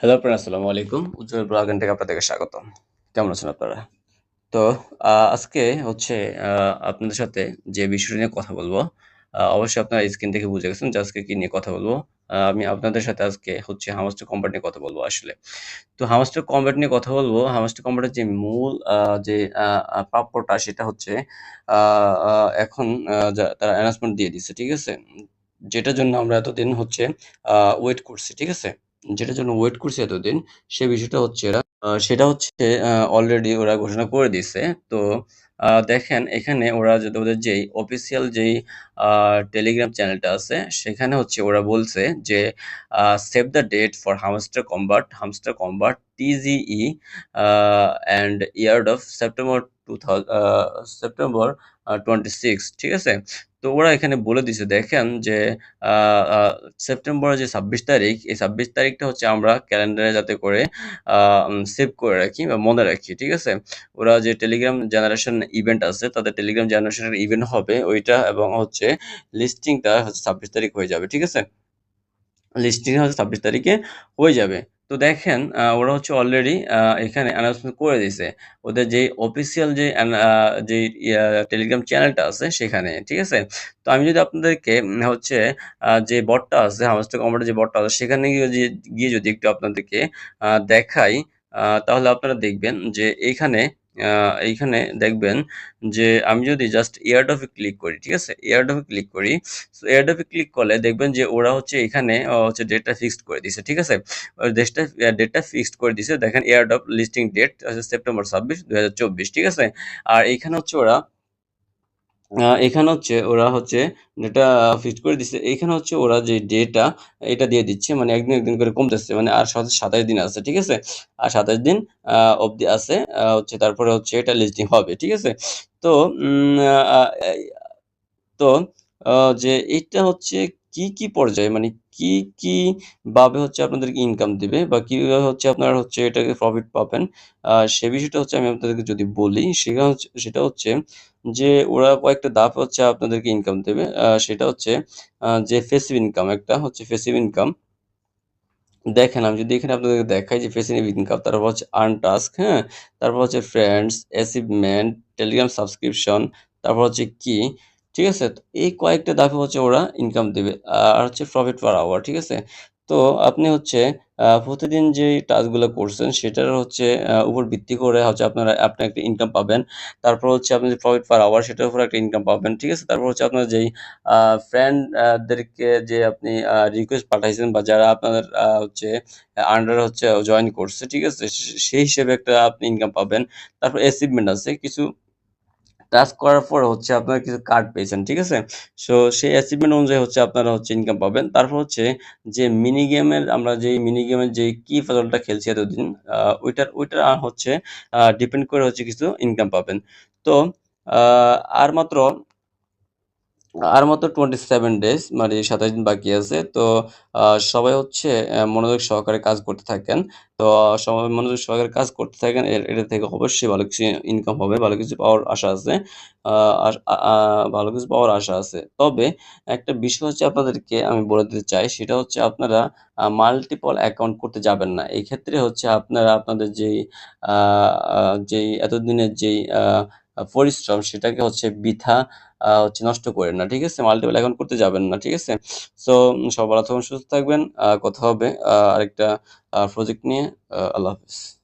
Hello আপনারা আসসালামু আলাইকুম উজ্জ্বল ব্লগান থেকে আপনাদেরকে স্বাগতম। কেমন আছেন আপনারা? তো আজকে হচ্ছে আপনাদের সাথে যে বিষয়টা নিয়ে কথা বলব অবশ্যই আপনারা স্ক্রিন থেকে বুঝে গেছেন যে আজকে কি নিয়ে কথা বলব। আমি আপনাদের সাথে আজকে হচ্ছে হামাস্টার কম্বাট নিয়ে কথা বলব আসলে। তো হামাস্টার কম্বাট নিয়ে কথা বলব। হামাস্টার কম্বাটের যে মূল যে প্রাপ্যটা সেটা হচ্ছে এখন তারা অ্যানাউন্সমেন্ট দিয়ে দিচ্ছে, ঠিক আছে? যেটার জন্য আমরা এতদিন হচ্ছে ওয়েট করছি, ঠিক আছে? যেটার জন্য ওয়েট করছি এতদিন, সে বিষয়টা হচ্ছে সেটা হচ্ছে অলরেডি ওরা ঘোষণা করে দিছে তো দেখেন, এখানে ওরা যদি ওদের যেই অফিসিয়াল যেই টেলিগ্রাম চ্যানেলটা আছে, সেখানে হচ্ছে ওরা বলছে যে save the date for Hamster Kombat Hamster Kombat TGE and airdrop September to September twenty six ঠিক আছে? তো ওরা এখানে বলে দিছে দেখেন যে সেপ্টেম্বরের যে ছাব্বিশ তারিখ, এই ছাব্বিশ তারিখটা হচ্ছে আমরা ক্যালেন্ডারে যাতে করে সেভ করে রাখি বা মনে রাখি, ঠিক আছে? ওরা যে টেলিগ্রাম জেনারেশন ইভেন্ট আছে, তাদের টেলিগ্রাম জেনারেশনের ইভেন্ট হবে ওইটা এবং হচ্ছে লিস্টিংটা হচ্ছে ছাব্বিশ তারিখ হয়ে যাবে, ঠিক আছে? লিস্টিং হচ্ছে ছাব্বিশ তারিখে হয়ে যাবে। তো দেখেন ওরা হচ্ছে অলরেডি এখানে অ্যানাউন্সমেন্ট করে দিয়েছে। ওদের যে অফিসিয়াল যে যে টেলিগ্রাম চ্যানেলটা আছে সেখানে ঠিক আছে? তো আমি যদি আপনাদেরকে হচ্ছে যে বটটা আছে হামাস্টার কম্পিউটার যে বটটা আছে সেখানে গিয়ে গিয়ে যদি একটু আপনাদেরকে দেখাই তাহলে আপনারা দেখবেন যে এইখানে আহ, এইখানে দেখবেন যে আমি যদি জাস্ট এয়ারড্রপে ক্লিক করি, ঠিক আছে? এয়ারড্রপে ক্লিক করি সো এয়ারড্রপে ক্লিক করলে দেখবেন যে ওরা হচ্ছে এখানে হচ্ছে ডেটটা ফিক্সড করে দিছে, ঠিক আছে? ডেটটা ফিক্সড করে দিছে। দেখেন এয়ারড্রপ লিস্টিং ডেট সেপ্টেম্বর ছাব্বিশ দু ঠিক আছে? আর এইখানে হচ্ছে ওরা এখানে হচ্ছে ওরা হচ্ছে যেটা ফিক্সড করে দিচ্ছে এখানে হচ্ছে ওরা যে ডেটা এটা দিয়ে দিচ্ছে মানে একদিন একদিন করে কমতেছে মানে আর সাতাশ দিন আছে, ঠিক আছে? আর সাতাশ দিন অবধি আছে হচ্ছে তারপরে হচ্ছে এটা লিস্টিং হবে, ঠিক আছে? তো তো যে এটা হচ্ছে কি কি পর্যায়ে? মানে কি কি ভাবে হচ্ছে আপনাদেরকে ইনকাম দিবে বা কীভাবে হচ্ছে আপনারা হচ্ছে এটাকে প্রফিট পাবেন? সে বিষয়টা হচ্ছে আমি আপনাদেরকে যদি বলি, সেটা হচ্ছে সেটা হচ্ছে যে ওরা কয়েকটা ধাপ হচ্ছে আপনাদেরকে ইনকাম দেবে। সেটা হচ্ছে যে ফেসিভ ইনকাম একটা হচ্ছে ফেসিভ ইনকাম দেখেন, আমি যদি এখানে আপনাদেরকে দেখাই যে ফেসিভ ইনকাম তারপর হচ্ছে আর্ন টাস্ক হ্যাঁ? তারপর হচ্ছে ফ্রেন্ডস অ্যাচিভমেন্ট টেলিগ্রাম সাবস্ক্রিপশন তারপর হচ্ছে কি? ঠিক আছে? এই কয়েকটা ধাপে হচ্ছে ওরা ইনকাম দেবে, আর হচ্ছে প্রফিট পার আওয়ার ঠিক আছে? তো আপনি হচ্ছে প্রতিদিন যে টাস্কগুলো করছেন, সেটার হচ্ছে উপর ভিত্তি করে হচ্ছে আপনারা আপনি একটা ইনকাম পাবেন। তারপর হচ্ছে আপনি যে প্রফিট পার আওয়ার সেটার উপর একটা ইনকাম পাবেন, ঠিক আছে? তারপর হচ্ছে আপনার যেই ফ্রেন্ডদেরকে যে আপনি রিকোয়েস্ট পাঠাইছেন বা যারা আপনাদের হচ্ছে আন্ডার হচ্ছে জয়েন করছে, ঠিক আছে? সেই হিসেবে একটা আপনি ইনকাম পাবেন। তারপর অ্যাচিভমেন্ট আছে, কিছু টাস্ক করার পর হচ্ছে আপনারা কিছু কার্ড পেয়েছেন ঠিক আছে? সো সেই অ্যাচিভমেন্ট অনুযায়ী হচ্ছে আপনারা হচ্ছে ইনকাম পাবেন। তারপর হচ্ছে যে মিনি গেমের আমরা যে মিনি গেমের যে কি ফসলটা খেলছি এতদিন ওইটার আহ, হচ্ছে ডিপেন্ড করে হচ্ছে কিছু ইনকাম পাবেন। তো আর মাত্র আর মাত্র টোয়েন্টি সেভেন ডেজ মানে সাতাশ দিন বাকি আছে। তো সবাই হচ্ছে মনোযোগ সহকারে কাজ করতে থাকেন। তো, সবাই মনোযোগ সহকারে কাজ করতে থাকেন এটা থেকে অবশ্যই ভালো কিছু ইনকাম হবে, ভালো কিছু পাওয়ার আশা আছে। ভালো কিছু পাওয়ার আশা আছে। তবে, একটা বিষয় হচ্ছে আপনাদেরকে আমি বলে দিতে চাই, সেটা হচ্ছে আপনারা মাল্টিপল অ্যাকাউন্ট করতে যাবেন না। এই ক্ষেত্রে হচ্ছে আপনারা আপনাদের যেই যেই এতদিনের যেই পরিশ্রম সেটাকে হচ্ছে বৃথা হচ্ছে নষ্ট করেন না, ঠিক আছে? মাল্টিপল এখন করতে যাবেন না, ঠিক আছে? সো সবার ভালো সুস্থ থাকবেন কথা হবে আরেকটা প্রজেক্ট নিয়ে আল্লাহ হাফিজ।